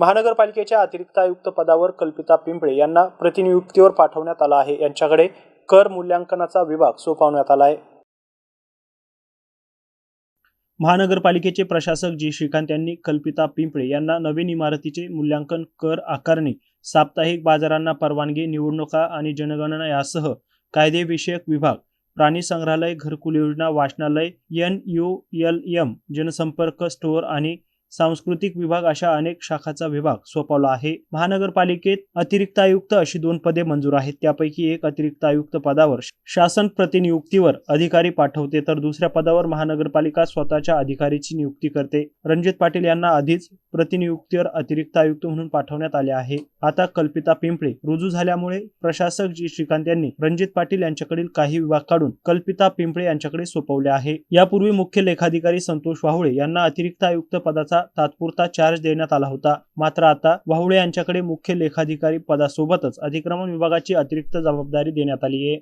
महानगरपालिकेच्या अतिरिक्त आयुक्त पदावर कल्पिता पिंपळे यांना प्रतिनियुक्तीवर पाठवण्यात आलं आहे. यांच्याकडे कर मूल्यांकनाचा विभाग सोपवण्यात आला आहे. महानगरपालिकेचे प्रशासक जी. श्रीकांत यांनी कल्पिता पिंपळे यांना नवीन इमारतीचे मूल्यांकन कर आकारणी साप्ताहिक बाजारांना परवानगी निवडणुका आणि जनगणना यासह कायदेविषयक विभाग प्राणी संग्रहालय घरकुल योजना वाचनालय एन यू एल एम जनसंपर्क स्टोअर आणि सांस्कृतिक विभाग अशा अनेक शाखाचा विभाग सोपवला आहे. महानगरपालिकेत अतिरिक्त आयुक्त अशी दोन पदे मंजूर आहेत. त्यापैकी एक अतिरिक्त आयुक्त पदावर शासन प्रतिनियुक्तीवर अधिकारी पाठवते तर दुसऱ्या पदावर महानगरपालिका स्वतःच्या अधिकारीची नियुक्ती करते. रणजित पाटील यांना आधीच प्रतिनियुक्तीवर अतिरिक्त आयुक्त म्हणून पाठवण्यात आले आहे. आता कल्पिता पिंपळे रुजू झाल्यामुळे प्रशासक जी श्रीकांत यांनी रणजित पाटील यांच्याकडील काही विभाग काढून कल्पिता पिंपळे यांच्याकडे सोपवले आहे. यापूर्वी मुख्य लेखाधिकारी संतोष वाहुळे यांना अतिरिक्त आयुक्त पदाचा तात्पुरता चार्ज देण्यात आला होता. मात्र आता वाहुळे यांच्याकडे मुख्य लेखाधिकारी पदासोबतच अतिक्रमण विभागाची अतिरिक्त जबाबदारी देण्यात आली आहे.